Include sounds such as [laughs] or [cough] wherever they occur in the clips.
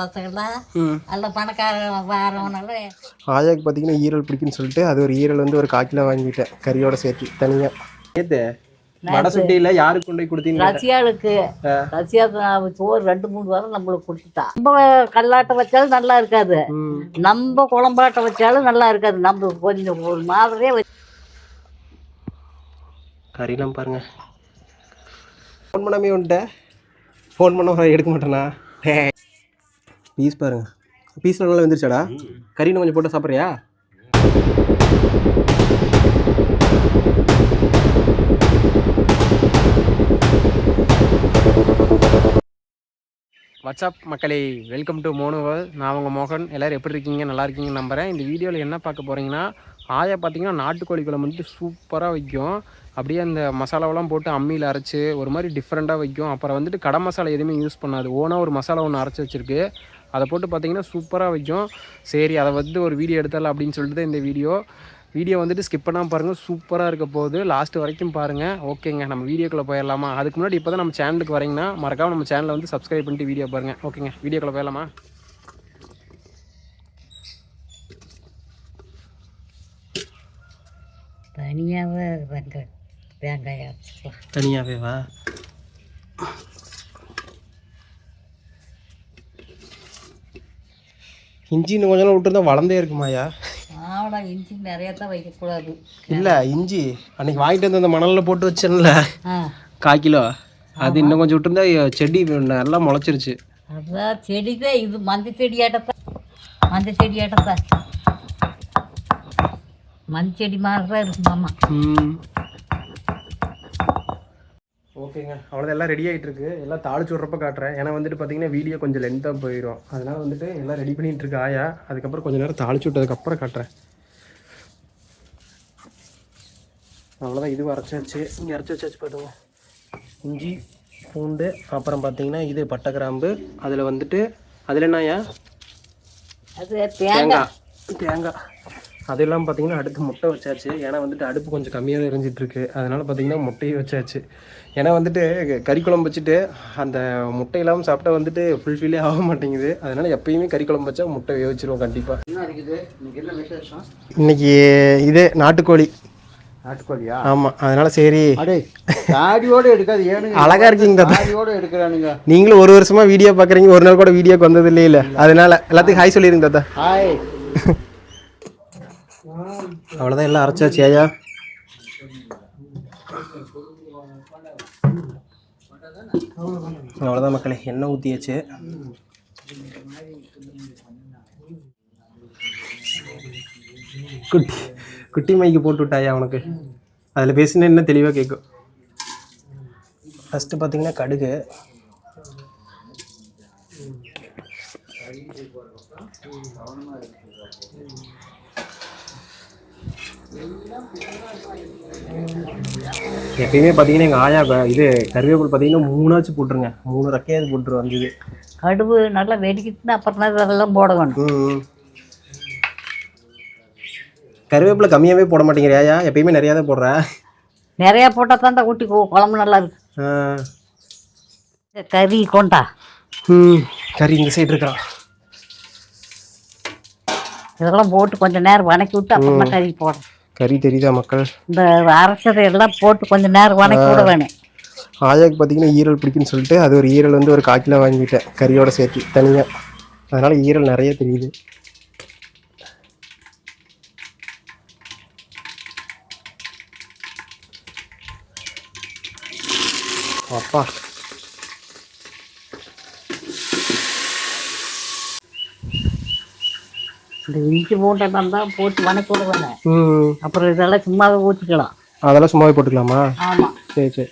பசங்கள்லாம் ம். நல்ல பணக்கார வாரவனால ஆயாக்கு பார்த்தீங்கன்னா ஈரல் பிடிக்குன்னு சொல்லிட்டு அது ஒரு ஈரல் வந்து ஒரு கால் கிலோ வாங்கிட்டேன். கறியோட சேர்த்து தனியாக நேத்து வடை சுட்டியில் யாருக்கு கொண்டு போய் கொடுத்தீங்க ரசியாவுக்கு அவ சோறு ரெண்டு மூணு வாரம் நம்மளுக்கு கொடுத்துட்டா. நம்ம கல்லாட்டை வச்சாலும் நல்லா இருக்காது. நம்ம குழம்பாட்டை வச்சாலும் நல்லா இருக்காது. நம்ம கொஞ்சம் ஒரு மாதிரியே வச்சு கறிலாம் பாருங்க. ஃபோன் பண்ணாமே வந்துட்டேன் ஃபோன் பண்ண எடுக்க மாட்டேனா? பீஸ் பாருங்க. பீஸ் நல்லா வந்துருச்சாடா? கறி கொஞ்சம் போட்டு சாப்பிட்றியா? வாட்ஸ்அப் மக்களே? வெல்கம் டு மோனுவல் நான் உங்கள் மோகன். எல்லோரும் எப்படி இருக்கீங்க? நல்லா இருக்கீங்கன்னு நம்புகிறேன் இந்த வீடியோவில் என்ன பார்க்க போகிறீங்கன்னா ஆயா பார்த்தீங்கன்னா நாட்டுக்கோழி குழம்பு வந்துட்டு சூப்பராக வைக்கும். அப்படியே அந்த மசாலாவெல்லாம் போட்டு அம்மியில் அரைச்சி ஒரு மாதிரி டிஃப்ரெண்ட்டாக வைக்கும். அப்புறம் வந்துட்டு கடை மசாலா எதுவுமே யூஸ் பண்ணாது. ஓனாக ஒரு மசாலா ஒன்று அரைச்சி வச்சிருக்கு. அதை போட்டு பார்த்தீங்கன்னா சூப்பராக வைக்கும். சரி அதை வந்து ஒரு வீடியோ எடுத்தால அப்படின்னு சொல்லிட்டு தான் இந்த வீடியோ. வீடியோ வந்துட்டு ஸ்கிப் பண்ணாமல் பாருங்கள் சூப்பராக இருக்க போகுது. லாஸ்ட் வரைக்கும் பாருங்கள் ஓகேங்க நம்ம வீடியோக்குள்ளே போயிடலாமா? அதுக்கு முன்னாடி இப்போ தான் நம்ம சேனலுக்கு வரீங்கன்னா மறக்காம நம்ம சேனலை வந்து சப்ஸ்கிரைப் பண்ணிட்டு வீடியோ பாருங்கள் ஓகேங்க வீடியோக்குள்ளே போயிடலாமா? தனியாகவே வெங்காயம் வெங்காயம் இஞ்சி இன்னும் கொஞ்சம் விட்டுருந்தா வளர்ந்தே இருக்குமாயா ஆவடா இஞ்சி நிறைய தான் வைக்கக்கூடாது. இல்லை இஞ்சி. அன்னைக்கு வாங்கிட்டு வந்து அந்த மணலில் போட்டு வச்சேன்ல. கால் கிலோ. அது இன்னும் கொஞ்சம் விட்டுருந்தா செடி நல்லா முளைச்சிருச்சு. அதான் செடி தான் இது மஞ்சள் செடி ஆட்டத்தான் மஞ்சள் செடி ஆட்டத்தான் மஞ்சள் செடி மாதிரி தான் இருக்கு மாமா ம். ஓகேங்க. அவ்வளோதான் எல்லாம் ரெடி ஆகிட்டு இருக்கு எல்லாம் தாளிச்சு விட்றப்ப காட்டுறேன். ஏன்னா வந்துட்டு பார்த்தீங்கன்னா வீடியோ கொஞ்சம் லென்த்தாக போயிடும் அதனால வந்துட்டு எல்லாம் ரெடி பண்ணிட்டு இருக்கு ஆயா. அதுக்கப்புறம் கொஞ்ச நேரம் தாளிச்சு விட்டதுக்கப்புறம் காட்டுறேன். அவ்வளோதான் இது அரைச்சாச்சு இங்கே அரைச்சி வச்சாச்சு பார்த்துங்க இஞ்சி பூண்டு அப்புறம் பார்த்தீங்கன்னா இது பட்டை கிராம்பு அதில் வந்துட்டு அதில் என்னயா அது தேங்காய். தேங்காய். தேங்காய். அதெல்லாம் பார்த்தீங்கன்னா அடுத்து முட்டை வச்சாச்சு. ஏன்னா வந்துட்டு அடுப்பு கொஞ்சம் கம்மியாக எரிஞ்சிட்டு இருக்கு. அதனால பார்த்தீங்கன்னா முட்டையை வச்சாச்சு. ஏன்னா வந்துட்டு கறி குழம்பு வச்சுட்டு அந்த முட்டை இல்லாமல் சாப்பிட்டா வந்துட்டு ஃபுல்ஃபில்லே ஆக மாட்டேங்குது. அதனால எப்பயுமே கறி குழம்பு வச்சா முட்டை வேவிச்சிருவோம் கண்டிப்பாக இன்னைக்கு இது நாட்டுக்கோழி. நாட்டுக்கோழியா? ஆமாம் அதனால சரி. தாடியோட எடுக்காது அழகா இருக்கீங்க தாடியோட எடுக்கிறானுங்க. நீங்களும் ஒரு வருஷமா வீடியோ பார்க்குறீங்க ஒரு நாள் கூட வீடியோக்கு வந்தது இல்லையே. இல்லை. அதனால எல்லாத்துக்கும் ஹாய் சொல்லிடுங்க தாத்தா. ஹாய் அவ்வளோதான் எல்லாம் அரைச்சாச்சு ஐயா. அவ்வளோதான் மக்களே எண்ணெய் ஊற்றியாச்சு குட்டி குட்டி மைக்கு போட்டு விட்டாயா உனக்கு? அதில் பேசினா என்ன தெளிவாக கேட்கும் ஃபஸ்ட்டு பார்த்தீங்கன்னா கடுகு. எப்பயுமே பார்த்தீங்கன்னா எங்கள் ஆயா இது கருவேப்பிலை பார்த்தீங்கன்னா மூணாச்சும் போட்டுருங்க. மூணு ரெக்கையாவது போட்டுரு வந்து இது கடுகு நல்லா வெடிக்கிட்டுனா அப்புறம் தான் இதெல்லாம் போட வேணும் ம். கருவேப்பிலை கம்மியாகவே போட மாட்டேங்கிற ஆயா? எப்பயுமே நிறையா தான் போடுற. நிறையா போட்டால் தான் ஊட்டி குழம்பு நல்லா இருக்கு. இந்த கறி கொண்டா. ம் கறி இந்த சைடு இருக்கிறான். இதெல்லாம் போட்டு கொஞ்சம் நேரம் வணக்கி விட்டு அப்புறமா கறி போடணும். கறி தெரியுதா மக்கள்? இந்த அரைச்சதை எல்லாம் போட்டு கொஞ்சம் நேரம் வணக்கி விட வேணும் ஆயாக்கு பார்த்தீங்கன்னா ஈரல் பிடிக்குன்னு சொல்லிட்டு அது ஒரு ஈரல் வந்து ஒரு கால் கிலோ வாங்கிட்டேன் கறியோட சேர்த்து தனியாக அதனால் ஈரல் நிறைய தெரியுது. அப்பா. இந்த இஞ்சி பூண்டெல்லாம் தான் போட்டு வணக்கி விட வேணும் ம். அப்புறம் இதெல்லாம் சும்மாவே ஊற்றிக்கலாம் அதெல்லாம் சும்மாவே போட்டுக்கலாமா? ஆமாம் சரி சரி.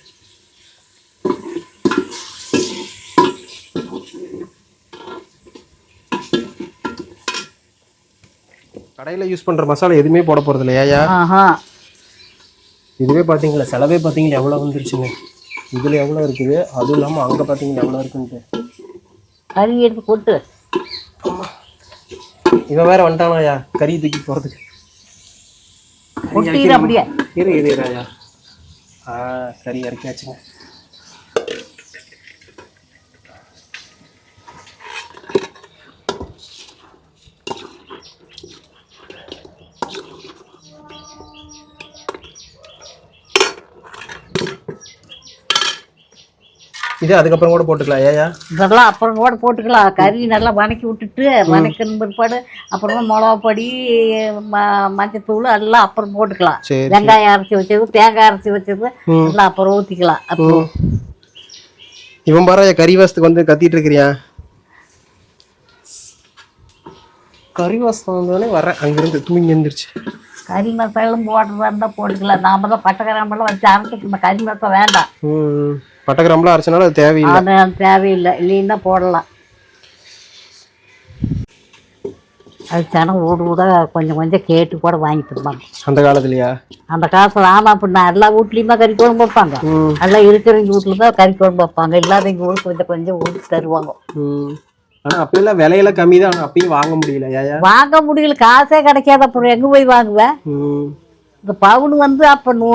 கடையில் யூஸ் பண்ணுற மசாலா எதுவுமே போட போகிறது இல்லையா ஆஹா. இதுவே பார்த்தீங்களா செலவே பார்த்தீங்களா எவ்வளோ வந்துருச்சுங்க? இதில் எவ்வளோ இருக்குது? அதுவும் இல்லாமல் அங்கே பார்த்தீங்களா எவ்வளோ இருக்குன்ட்டு. கறி எடுத்து கொட்டு இவன் வேற வந்துட்டானாயா? கறி தூக்கி போகிறதுக்கு கொட்டிடு அப்படியே. இரு இரு இராயா ஆ கறி இறக்கியாச்சுங்க. இது அதுக்கப்புறம் கூட போட்டுக்கலாம். ஏயா? இதெல்லாம் அப்புறம் கூட போட்டுக்கலாம். கறி நல்லா வணக்கி விட்டுட்டு வணக்கின பிற்பாடு அப்புறமா மிளகா பொடி ம மஞ்சத்தூள் எல்லாம் அப்புறம் போட்டுக்கலாம். வெங்காயம் அரைச்சி வச்சது தேங்காய் அரைச்சி வச்சது. எல்லாம் அப்புறம் ஊற்றிக்கலாம் அப்புறம் இவன் பாரு கறி வாசத்துக்கு வந்து கத்திட்டு இருக்கிறியா? கறி வாசம் வந்தோடனே வரேன் அங்கிருந்து தூங்கி எழுந்திருச்சு கறி மசாலும் போடுறதா இருந்தால் போட்டுக்கலாம். நாம தான் பட்டை கிராம்பெல்லாம் வச்சு அரைச்சிட்டு கறி மசாலா வேண்டாம். ம் பட்டக்கிராம்பெலாம் அரைச்சனால அது தேவையில்லை. அது தேவையில்லை. இல்லைன்னா போடலாம். அது ஜனம் ஊடு கூட கொஞ்சம் கொஞ்சம் கேட்டு கூட வாங்கி தருவாங்க. அந்த காலத்துலயா? அந்த காலத்தில் ஆமாம் அப்படின்னா எல்லா வீட்லேயுமே கறி குழம்பு வைப்பாங்க. எல்லாம் இருக்கிறவங்க வீட்டில் தான் கறி குழம்பு வைப்பாங்க. இல்லாதவங்க ஊருக்கு கொஞ்சம் கொஞ்சம் ஊருக்கு தருவாங்க. ஆனால் அப்பெல்லாம் விலையெல்லாம் கம்மி தான் அப்பயும் வாங்க முடியல. வாங்க முடியல. காசே கிடைக்காத அப்புறம் எங்கே போய் வாங்குவேன் இந்த பவுன் வந்து அப்போ நூ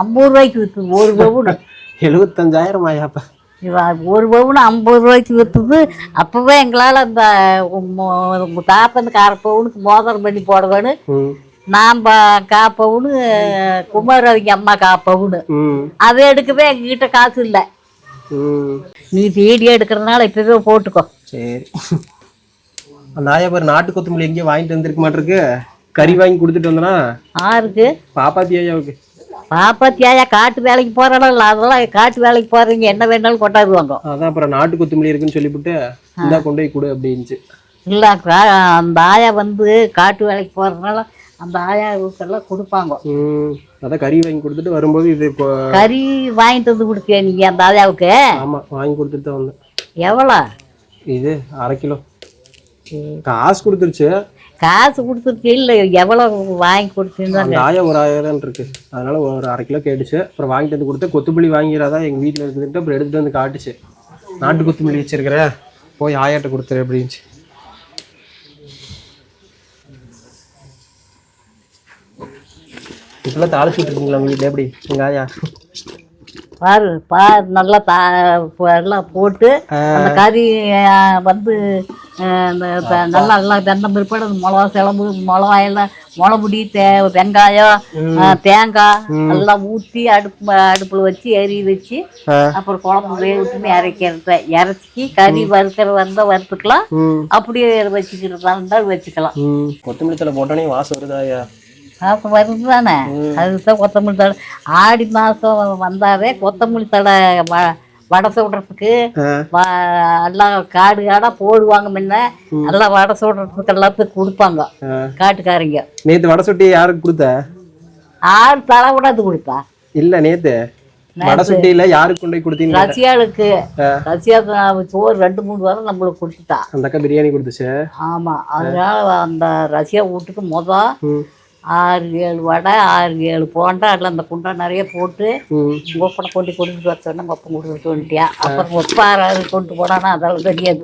ஐம்பது ரூபாய்க்கு விற்றுது ஒரு பவுன். எழுபத்தஞ்சாயிரம் ஆயா அப்போ இவ- ஒரு பவுன் ஐம்பது ரூபாய்க்கு விற்றுது அப்போவே எங்களால் அந்த தாத்தனுக்கு அரை பவுனுக்கு மோதிரம் பண்ணி போட வேணும் ம். நாம் கா பவுனு குமார் அவங்க அம்மா கா பவுனு. ம். அதை எடுக்கவே எங்ககிட்ட காசு இல்லை. நீ வீடியோ எடுக்கிறதுனால இப்போவே போட்டுக்கோ. சரி. அந்த ஆயா பேர் நாட்டு கொத்தமல்லி எங்கேயும் வாங்கிட்டு வந்திருக்க மாட்டிருக்கு. கறி வாங்கி கொடுத்துட்டு வந்தனா? ஆருக்கு பாப்பாத்தி ஐயாவுக்கு பாப்பாத்தியாயா காட்டு வேலைக்கு போகிறாடா அதெல்லாம் காட்டு வேலைக்கு போகிறவங்க என்ன வேணாலும் கொண்டாடுவாங்க. அதான் அப்புறம் நாட்டு கொத்தமல்லி இருக்குன்னு சொல்லிவிட்டு இந்தா கொண்டு போய் கொடு அப்படின்ச்சு இல்லை அந்த ஆயா வந்து காட்டு வேலைக்கு போகிறதுனால அந்த ஆயாவுக்கெல்லாம் கொடுப்பாங்க. ம் அதான் கறி வாங்கி கொடுத்துட்டு வரும்போது இது இப்போ கறி வாங்கிட்டு வந்து கொடுத்தியா நீ அந்த ஆயாவுக்கு? ஆமாம் வாங்கி கொடுத்துட்டு தான் வந்தேன். எவ்வளோ? இது அரை கிலோ. காசு கொடுத்துருச்சு. காசு கொடுத்துருக்கு இல்லை எவ்வளோ வாங்கி கொடுத்துருந்தாங்க ஆயம் ஒரு ஆயிரம் இருக்கு. அதனால ஒரு அரை கிலோ கேட்டுச்சு. அப்புறம் வாங்கிட்டு வந்து கொடுத்து கொத்துமல்லி வாங்கிறதா எங்கள் வீட்டில் இருந்துட்டு அப்புறம் எடுத்துட்டு வந்து காட்டுச்சு. நாட்டு கொத்துமல்லி வச்சிருக்கிற போய் ஆயாட்ட கொடுத்துரு அப்படின்ச்சு. இப்பெல்லாம் தாளிச்சு விட்டுருக்கீங்களா உங்கள் வீட்டில் எப்படி? எங்கள் ஆயா? பாரு பாரு நல்லா தா எல்லாம் போட்டு அந்த கறி வந்து நல்லா எல்லாம் தென்னை பிற்பாடு மிளகா சிலம்பு மிளகா எல்லாம் முளமுடி தே வெங்காயம் தேங்காய் எல்லாம் ஊற்றி அடுப்பு அடுப்பில் வச்சு எரி வச்சு. அப்புறம் குழம்பு வேவிட்டுன்னு இறக்கிறத இறச்சி கறி வறுக்கிற வந்தால் வறுத்துக்கலாம். அப்படியே வச்சுக்கிறதா இருந்தால் வச்சுக்கலாம். கொத்தமல்லி தலை போட்டோன்னே வாசம் வருதா அப்போ வருது தானே? அதுதான் கொத்தமல்லி தழை. ஆடி மாதம் வந்தாவே கொத்தமல்லி வ வடை சுடுறதுக்கு எல்லாம் காடு காடாக போடுவாங்க முன்ன. எல்லாம் வடை சுடுறதுக்கு எல்லாத்துக்கும் கொடுப்பாங்க. காட்டுக்காரங்க. நேத்து வடை சுட்டி யாருக்கு கொடுத்த? ஆடு தலை விடாது கொடுப்பா. இல்ல நேத்து. வடை சுட்டியில யாருக்கு கொண்டு போய் கொடுத்தீங்க? ரசியாளுக்கு. ரசியாவுக்கு சோறு ரெண்டு மூணு வாரம் நம்மளுக்கு கொடுத்துட்டா. அந்த அக்கா பிரியாணி கொடுத்துச்சு. ஆமாம் அதனால அந்த ரசியா வீட்டுக்கு மொதல் ஆறு ஏழு வடை ஆறு ஏழு போண்டா அதில் அந்த குண்டா நிறைய போட்டு ம். ஒப்பனை கொண்டு கொடுத்துட்டு வச்சோன்னா ஒப்பம் கொடுத்துட்டு வந்துட்டியா அப்புறம் ஒப்பாராது கொண்டு போனானா அதெல்லாம் தெரியாது.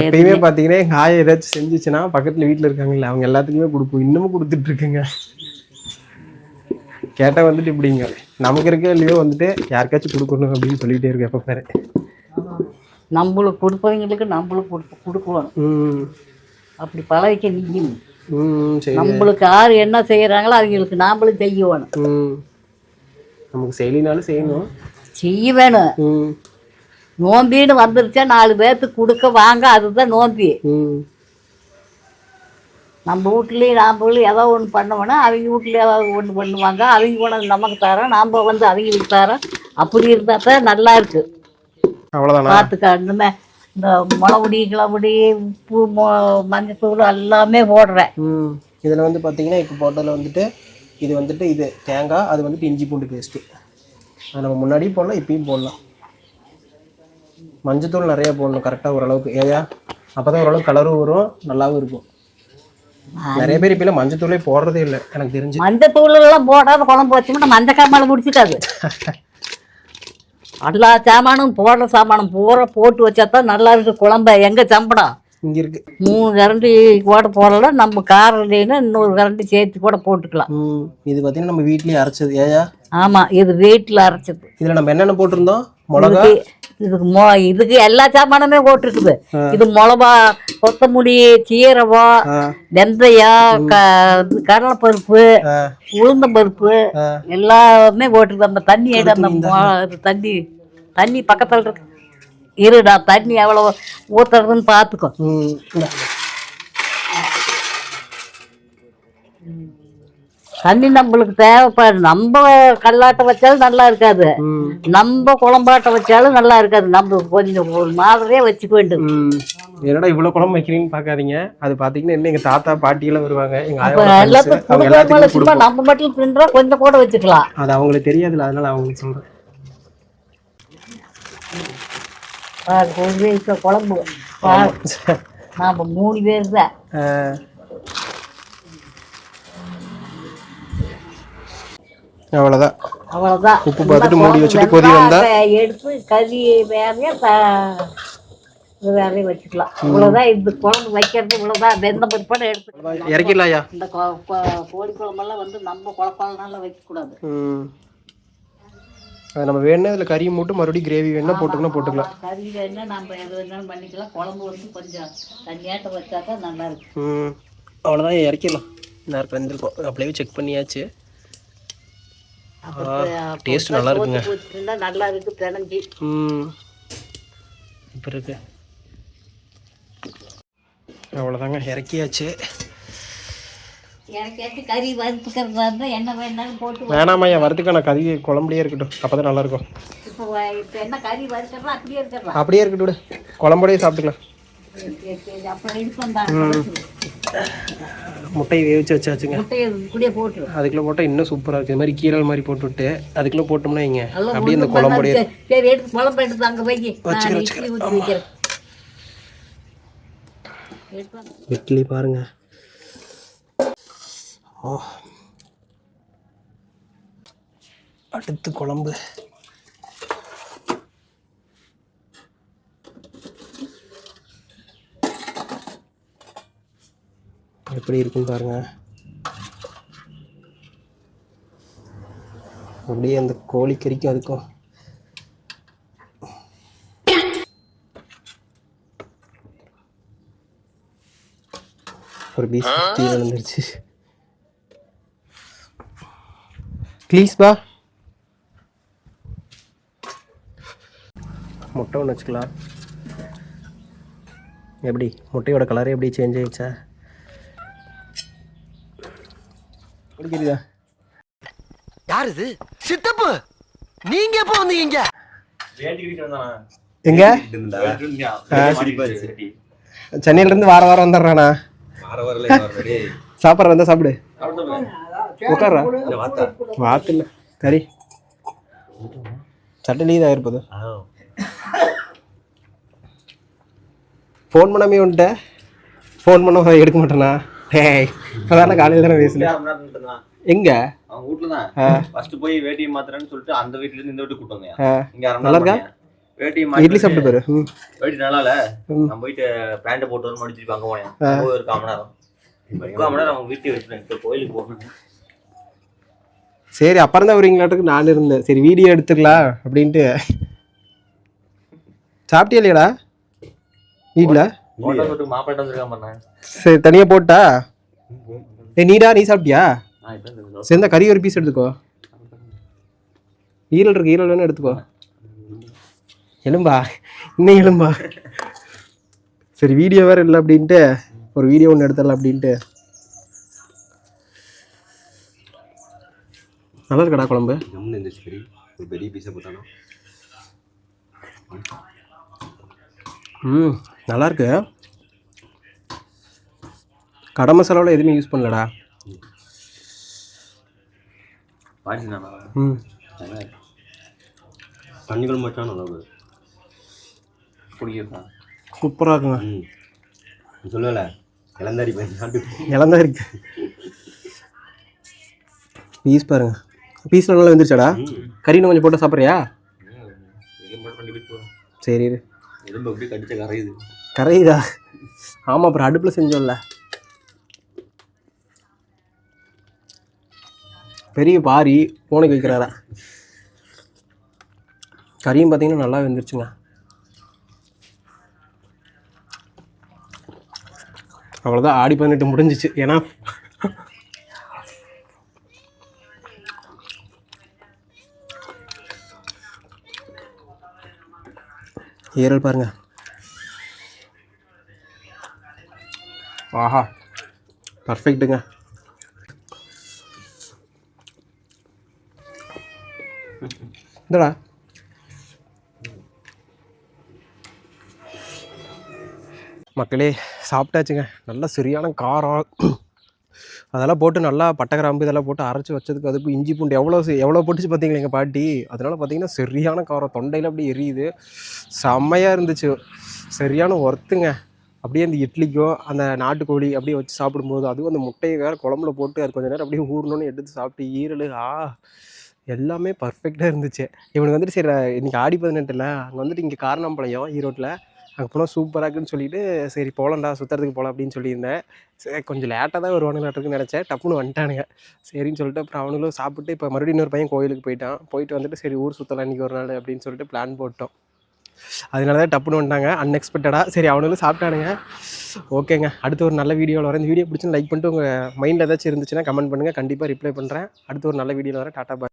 எப்பயுமே பாத்தீங்கன்னா எங்க ஆயா ஏதாச்சும் செஞ்சுச்சுன்னா பக்கத்துல வீட்டுல இருக்காங்கல்ல அவங்க எல்லாத்துக்குமே கொடுப்போம். இன்னமும் கொடுத்துட்டு இருக்குங்க. கேட்டா வந்துட்டு இப்படிங்க. நமக்கு இருக்க இல்லையோ வந்துட்டு யாருக்காச்சும் கொடுக்கணும் அப்படின்னு சொல்லிட்டே இருக்கு எப்ப பாரு. நம்மளுக்கு கொடுப்பவங்களுக்கு நம்மளுக்கு கொடுக்க கொடுக்கணும். அப்படி பழகிக்க நீயும். நம்மளுக்கு யார் என்ன செய்கிறாங்களோ அவங்களுக்கு நாமளும் செய்யணும். ம். நமக்கு செய்யலினாலும் செய்யணும். செய்ய வேணும் ம். நோம்பின்னு வந்துருச்சா நாலு பேர்த்துக்கு கொடுக்க வாங்க அதுதான் நோம்பி. ம். நம்ம வீட்லேயும் நாம்பளும் ஏதோ ஒன்று பண்ணோம்னா அவங்க வீட்ல ஏதாவது ஒன்று பண்ணுவாங்க. அவங்க கொண்டாந்து நமக்கு தரோம் நாம் வந்து அவங்களுக்கு தரோம் அப்படி இருந்தால் தான் நல்லா இருக்கு. அவ்வளோதானா பார்த்துக்க இன்னுமே இந்த முளகுடி கிளவுடி உப்பு மஞ்சத்தூள் எல்லாமே போடுறேன். இதில் வந்து பார்த்தீங்கன்னா இப்போ போட்டதில் வந்துட்டு இது வந்துட்டு இது தேங்காய் அது வந்துட்டு இஞ்சி பூண்டு பேஸ்ட்டு அது நம்ம முன்னாடியும் போடலாம் இப்பயும் போடலாம். மஞ்சத்தூள் நிறைய போடணும் கரெக்டாக ஓரளவுக்கு. ஏயா அப்போ தான் ஓரளவுக்கு கலரும் வரும் நல்லாவும் இருக்கும். நிறைய பேர் இப்போலாம் மஞ்சத்தூளே போடுறதே இல்லை எனக்கு தெரிஞ்சு. மஞ்சத்தூள் எல்லாம் போடாத குழம்பு வச்சோம்னா மஞ்சக்காய் மேலே முடிச்சுக்காது. [laughs] எல்லா சாமானும் போடுற சாமானும் பூரா போட்டு வச்சா தான் நல்லா இருக்கு குழம்ப. எங்கே சம்படம் இங்கே இருக்கு. மூணு கரண்டி கூட போடலாம் நம்ம காரம் இல்லைன்னா இன்னொரு கரண்டி சேர்த்து கூட போட்டுக்கலாம். ம் இது பார்த்தீங்கன்னா நம்ம வீட்லேயே அரைச்சது. ஏயா? ஆமாம் இது வீட்டில் அரைச்சது. இதில் நம்ம என்னென்ன போட்டிருந்தோம்? மிளகா? இதுக்கு இதுக்கு மொ இதுக்கு எல்லா சாமானுமே போட்டிருக்குது. இது மிளகா கொத்தமல்லி சீரகம் வெந்தயம் கடலைப்பருப்பு ஆ. உளுந்தம்பருப்பு ஆ. எல்லாமே போட்டிருக்கு அந்த தண்ணி அந்த தண்ணி. தண்ணி பக்கத்தில் இருக்கு. இருடா தண்ணி எவ்வளோ ஊற்றுறதுன்னு பார்த்துக்கோ ம் இந்தா. தண்ணி நம்மளுக்கு தேவைப்பாடு நம்ம கல்லாட்டை வச்சாலும் நல்லா இருக்காது. நம்ம குழம்பாட்டை வச்சாலும் நல்லா இருக்காது. நம்ம கொஞ்சம் ஒரு மாதிரியே வச்சுக்க வேண்டும். என்னடா இவ்வளோ குழம்பு வைக்கிறீங்கன்னு பார்க்காதீங்க அது பார்த்தீங்கன்னா என்ன எங்கள் தாத்தா வருவாங்க. கொடுக்காமல எல்லாத்துக்கும் சும்மா கொடுப்போம். நம்ம மட்டும் தின்றா கொஞ்சம் கூட வச்சுக்கலாம். அது அவங்களுக்கு தெரியாதுல்ல அதனால அவங்களுக்கு வயசு குழம்பு. நாம மூணு பேர் தான். அவ்வளோதான் அவ்வளவுதான். உப்பு பார்த்துட்டு மூடி வச்சுட்டு கொதி வந்தா? எடுத்து கறி வேறையா த- இது வேறையும் வச்சுக்கலாம். இவ்வளவுதான். இந்த குழம்பு வைக்கிறது இவ்வளவுதான். வெந்த பிற்பாடு எடுத்து இறக்கிடலாயா? இந்த கோழி குழம்பெல்லாம் வந்து நம்ம குழப்பாலாம் வைக்கக்கூடாது. ம். அது நம்ம வேணா இதில் கறி மூட்டு மறுபடியும் கிரேவி வேணா போட்டுக்கணும் போட்டுக்கலாம். கறி வேணா நம்ம எது வேணாலும் பண்ணிக்கலாம். குழம்பு வந்து கொஞ்சம் தண்ணியாட்டம் வச்சாக்கா நல்லா இருக்கும். ம். அவ்வளோதான் இறக்கிடலாம். நேரத்தில் வந்துருக்கோம் அப்படியே செக் பண்ணியாச்சு. டேஸ்ட் நல்லா இருக்குங்க நல்லா இருக்கு பிணைஞ்சி ம். இப்போ இருக்கு. அவ்வளோதாங்க இறக்கியாச்சு. போட்டு வேணாமையா வரதுக்கான கறி குழம்புலையே இருக்கட்டும். அப்போ தான் நல்லாயிருக்கும் இப்போ இப்போ என்ன கறி வறுக்கிறதா அப்படியே இருக்கட்டும் விடு. குழம்போடயே சாப்பிட்டுக்கலாம். முட்டையை வேவிச்சு வச்சாச்சுங்க. போட்டு அதுக்குள்ளே போட்டால் இன்னும் சூப்பராக இருக்குது இது மாதிரி கீரல் மாதிரி போட்டுவிட்டு அதுக்குள்ளே போட்டோம்னா இங்க அப்படியே இந்த குழம்போடைய இட்லி பாருங்க. அடுத்து குழம்பு. எப்படி இருக்குன்னு பாருங்க. அப்படியே அந்த கோழிக்கறிக்கும் அதுக்கும். ஒரு பீஸ் தீ விழுந்துருச்சு ப்ளீஸ் பா. முட்டை ஒன்று வச்சுக்கலாம். எப்படி? முட்டையோட கலரே எப்படி சேஞ்ச் ஆயிடுச்சா? பிடிக்கிறதா யார் இது சித்தப்பு! நீங்க எப்போ வந்தீங்க? எங்க? சென்னையிலேருந்து வார வாரம் வந்துடுறானா? சாப்பிட்ற வந்தா சாப்பிடு. உட்கார்றா. வாத்து. இல்லை. கறி சட்டலி தான் இருப்பது ஃபோன் பண்ணாமே வந்துட்ட. ஃபோன் பண்ண எடுக்க மாட்டேனா? ஹேய் இப்போதானே காலையில் தானே பேசுனேன். எங்க? அவங்க வீட்ல தான். ஃபர்ஸ்ட் போய் வேட்டி மாத்துறேன்னு சொல்லிட்டு அந்த வீட்ல இருந்து இந்த வீட்டுக்கு கூட்டு வந்தேன். இங்க நல்லா இருக்கா? வேட்டி இட்லி சாப்பிட்டு போயிரு ம். வேட்டி நல்லா இல்ல. ம். நான் போயிட்டு பேண்ட் போட்டு வந்து முடிச்சிட்டு அங்க போனேன். ஒரு கால் மணி நேரம் மணி நேரம் அவங்க வீட்டுக்கு வச்சுட்டேன் இப்போ கோயிலுக்கு போகணும். சரி அப்புறம் தான் வரீங்களாட்டுக்கு நான் இருந்தேன். சரி வீடியோ எடுத்துக்கலாம் அப்படின்ட்டு. சாப்பிட்டியா இல்லையாடா? வீட்டில் மாப்பிள்ளை வந்திருக்கான் பண்ணேன் சரி தனியாக போட்டா? ஏய் நீடா நீ சாப்பிட்டியா? சேர்ந்தா கறி ஒரு பீஸ் எடுத்துக்கோ. ஈரல் இருக்கு ஈரல் வேணும் எடுத்துக்கோ. எலும்பா? இன்னும் எலும்பா? சரி வீடியோ வேறு இல்லை அப்படின்ட்டு ஒரு வீடியோ ஒன்று எடுத்துடலாம் அப்படின்ட்டு. நல்லா இருக்கடா குழம்பு. பெரிய பீஸை போட்டாலும். ம் நல்லா இருக்கு கடை மசாலாவில் எதுவுமே யூஸ் பண்ணலடா. ம். தண்ணி குழம்பு வச்சா நல்லா இருக்கும் குடிக்கிறதா? சூப்பராக இருக்குங்க. சொல்லல. இளந்தாரி பையன் சாப்பிட்டு இளந்தா இருக்கு பீஸ் பாருங்க. பீஸ் நல்லா வந்துருச்சாடா? கறி இன்னும் கொஞ்சம் போட்டு சாப்பிட்றியா? சரி கரையுது. கரையுதா? ஆமாம் அப்புறம் அடுப்பில் செஞ்சோம்ல. பெரிய பாரி பூனைக்கு வைக்கிறாரா கறியும் பார்த்தீங்கன்னா நல்லா வெந்துருச்சுங்க அவ்வளோதான் ஆடி பதினெட்டு முடிஞ்சிச்சு. ஏன்னா ஈரல் பாருங்க. ஆஹா பர்ஃபெக்ட்டுங்க இந்தடா. மக்களே சாப்பிட்டாச்சுங்க. நல்லா சரியான காரம். அதெல்லாம் போட்டு நல்லா பட்டை கிராம்பு இதெல்லாம் போட்டு அரைச்சி வச்சதுக்கு அதுக்கு இஞ்சி பூண்டு எவ்வளோ எவ்வளோ போட்டுச்சு பார்த்தீங்களா எங்கள் பாட்டி? அதனால் பார்த்தீங்கன்னா சரியான காரம். தொண்டையில் அப்படியே எரியுது. செம்மையாக இருந்துச்சு. சரியான ஒர்த்துங்க அப்படியே அந்த இட்லிக்கோ அந்த நாட்டுக்கோழி அப்படியே வச்சு சாப்பிடும்போது அதுவும் அந்த முட்டையை வேறு குழம்புல போட்டு அது கொஞ்ச நேரம் அப்படியே ஊறணும்னு எடுத்து சாப்பிட்டு ஈரல். ஆ. எல்லாமே பர்ஃபெக்டாக இருந்துச்சு. இவனுக்கு வந்துட்டு சரி இன்றைக்கி ஆடி பதினெட்டுல அங்கே வந்துட்டு இங்கே காரணம்பாளையம் ஈரோட்டில் அங்கே போனால் சூப்பராக இருக்குன்னு சொல்லிட்டு சரி போகலாம்டா சுற்றுறதுக்கு போகலாம் அப்படின்னு சொல்லியிருந்தேன். சரி கொஞ்சம் லேட்டாக தான் வருவானுங்களாட்டுக்குன்னு நினச்சேன். டப்புன்னு வந்துட்டானுங்க. சரின்னு சொல்லிட்டு அப்புறம் அவனுங்களும் சாப்பிட்டு இப்போ மறுபடியும் இன்னொரு பையன் கோயிலுக்கு போயிட்டான். போயிட்டு வந்துட்டு சரி ஊர் சுற்றலாம் இன்றைக்கி ஒரு நாள் அப்படின்னு சொல்லிட்டு பிளான் போட்டோம். அதனால தான் டப்புன்னு வந்துட்டாங்க. அன்எக்ஸ்பெக்டடாக சரி அவனுங்களும் சாப்பிட்டானுங்க. ஓகேங்க. அடுத்து ஒரு நல்ல வீடியோவில் வரேன். இந்த வீடியோ பிடிச்சி லைக் பண்ணிட்டு உங்கள் மைண்டில் ஏதாச்சும் இருந்துச்சுன்னா கமெண்ட் பண்ணுங்கள் கண்டிப்பாக ரிப்ளை பண்ணுறேன் அடுத்து ஒரு நல்ல வீடியோவில் வரேன். Tata bye.